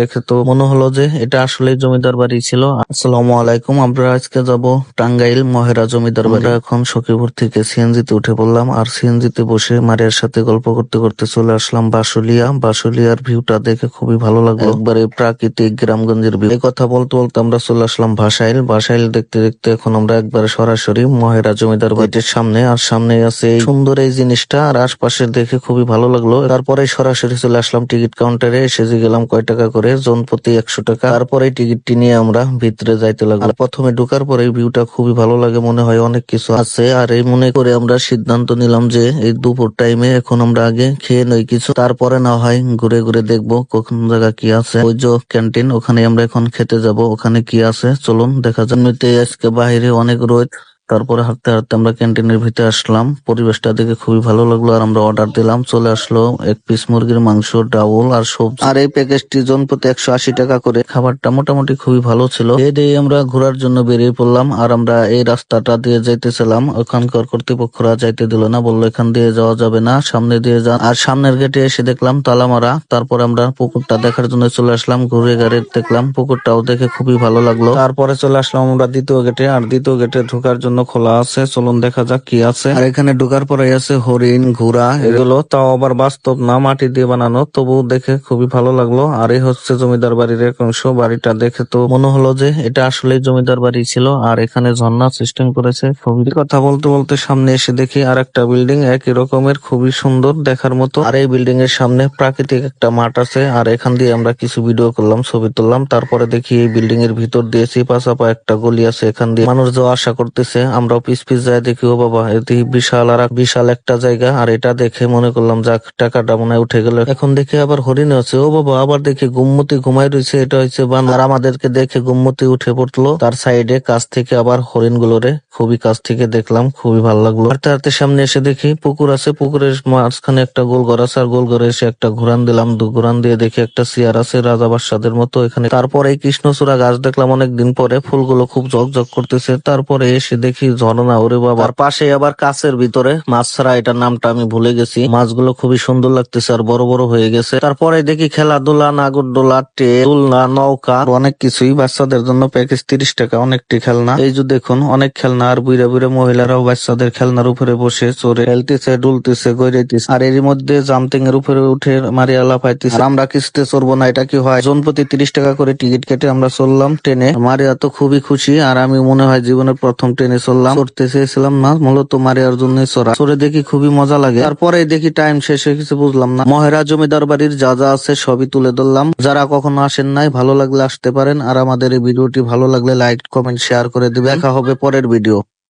দেখে তো মনে হলো যে এটা আসলে জমিদার বাড়ি ছিল। আসসালামু আলাইকুম, আমরা আজকে যাব টাঙ্গাইল মহেরা জমিদার বাড়ি। এখন সখীপুর থেকে সিএনজি তে উঠে পড়লাম আর সিএনজি তে বসে মারিয়ার সাথে গল্প করতে করতে চলে আসলাম বাসুলিয়া বাসুলিয়ার ভিউটা দেখে খুবই ভালো লাগল। একবারে প্রাকৃতিক গ্রামগঞ্জের ভিউ। কথা বলতে বলতে আমরা চলে আসলাম ভাসাইল ভাসাইল দেখতে দেখতে এখন আমরা একবারে সরাসরি মহেরা জমিদার বাড়ির সামনে। আর সামনে আছে সুন্দর এই জিনিসটা। আর আশপাশে দেখে খুবই ভালো লাগল। তারপরে সরাসরি চলে আসলাম টিকিট কাউন্টারে। এসে গেলাম কয় টাকা করে জন প্রতি একশো টাকা। তারপরে টিকিটটি নিয়ে আমরা ভিতরে যাইতে লাগলাম। আর প্রথমে ঢুকার পরে ভিউটা খুবই ভালো লাগে মনে হয়, অনেক কিছু আছে। আর এই মনে করে আমরা সিদ্ধান্ত নিলাম যে এই দুপুর টাইমে এখন আমরা আগে খেয়ে নই কিছু। তারপরে না হয় ঘুরে ঘুরে দেখব কোন জায়গা কি আছে। ওই যে ক্যান্টিন ওখানে আমরা এখন খেতে যাব। ওখানে কি আছে? চলুন দেখা যাক। আজকে বাইরে অনেক রোদ। তারপরে হাঁটতে হাঁটতে আমরা ক্যান্টিনের ভিতরে আসলাম। পরিবেশটা দেখে খুবই ভালো লাগল আর আমরা অর্ডার দিলাম। চলে আসলো এক পিস মুরগির মাংস ডাউল আর সবজি। আর এই প্যাকেজটি জন প্রতি একশো আশি টাকা করে। খাবারটা মোটামুটি খুবই ভালো ছিল। এই দিয়ে আমরা ঘোরার জন্য বেরিয়ে পড়লাম আর আমরা এই রাস্তাটা দিয়ে যাইতেছিলাম। ওখানকার কর্তৃপক্ষরা যাইতে দিল না বলল এখান দিয়ে যাওয়া যাবে না সামনে দিয়ে যান। আর সামনের গেটে এসে দেখলাম তালা মারা তারপর আমরা পুকুরটা দেখার জন্য চলে আসলাম ঘুরে গাড়ি দেখলাম। পুকুরটাও দেখে খুবই ভালো লাগল। তারপরে চলে আসলাম আমরা দ্বিতীয় গেটে আর দ্বিতীয় গেটে ঢোকার জন্য খোলা আছে। চলুন দেখা যাক কি আছে। আর এখানে ঢোকার পরে আছে হরিণ, ঘোড়া, এগুলো তাও আবার বাস্তব না, মাটি দিয়ে বানানো। তবু দেখে খুবই ভালো লাগল। আর এই হচ্ছে জমিদার বাড়ির এক অংশ। বাড়িটা দেখে তো মনে হলো যে এটা আসলে জমিদার বাড়ি ছিল। আর এখানে ঝর্ণা সিস্টেম করেছে খুবই। কথা বলতে বলতে সামনে এসে দেখি আর একটা বিল্ডিং। একই রকমের, খুবই সুন্দর দেখার মতো। আর এই বিল্ডিং এর সামনে প্রাকৃতিক একটা মাঠ আছে। আর এখান দিয়ে আমরা কিছু ভিডিও করলাম, ছবি তুললাম। তারপরে দেখি এই বিল্ডিং এর ভিতর দিয়ে চিপাচাপা একটা গলি আছে। এখান দিয়ে মানুষ যাওয়া আসা করতেছে আমরাও পিস পিস যায় দেখি, ও বাবা এটি বিশাল আর বিশাল একটা জায়গা। আর এটা দেখে মনে করলাম, যাক, টাকাটা মনে উঠে গেল। এখন দেখি আবার হরিণ আছে। ও বাবা, আবার দেখি গুম্মতি ঘুমাই রয়েছে। এটা হচ্ছে বান আমাদেরকে দেখে গুম্মতি উঠে পড়ল। তার সাইডে কাছ থেকে আবার হরিণ গুলোরে খুবই কাছ থেকে দেখলাম, খুবই ভালো লাগল। হাঁটতে হাঁটতে সামনে এসে দেখি পুকুর আছে। পুকুরের মাঝখানে একটা গোল ঘর আছে। আর গোল ঘরে এসে একটা ঘুরান দিলাম। দু ঘুরান দিয়ে দেখি একটা চেয়ার আছে রাজা বাদশাদের মতো এখানে। তারপরে কৃষ্ণচূড়া গাছ দেখলাম অনেকদিন পরে। ফুলগুলো খুব ঝকঝক করতেছে। তারপরে এসে দেখি ঝর্ণা ওরে বাবা। আর পাশে আবার কাছের ভিতরে মাছ ছাড়া, এটার নামটা আমি ভুলে গেছি। মাছগুলো খুবই সুন্দর লাগতেছে আর বড় বড় হয়ে গেছে। তারপরে দেখি খেলাধুলা, নাগরদোলা ট্রেন দোলনা, নৌকা। অনেক কিছুই বাচ্চাদের জন্য প্যাকেজ তিরিশ টাকা, অনেকটি খেলনা। এই যে দেখুন, অনেক খেলনা। আর বুড়া বুড়া মহিলারাও বাচ্চাদের খেলনার উপরে বসে চড়ে খেলতেছে ডুলতেছে গৈরাইতেছে আর এর মধ্যে জাম্পিং এর উপরে উঠে মারিয়া লাফাইতেছে। আমরা কিস্তিতে চড়বো না, এটা কি হয়? জন প্রতি তিরিশ টাকা করে টিকিট কেটে আমরা চললাম ট্রেনে। মারিয়া তো খুবই খুশি, আর আমি মনে হয় জীবনের প্রথম ট্রেনে চললাম চড়তে চেয়েছিলাম না, মূলত মারিয়ার জন্য চড়া। চড়ে দেখি খুবই মজা লাগে। তারপরে দেখি টাইম শেষ হয়ে গেছে বুঝলাম না। মহেরা জমিদার বাড়ির যা যা আছে সবই তুলে ধরলাম। যারা কখনো আসেন নাই, ভালো লাগলে আসতে পারেন। আর আমাদের এই ভিডিওটি ভালো লাগলে লাইক কমেন্ট শেয়ার করে দিবে। দেখা হবে পরের ভিডিও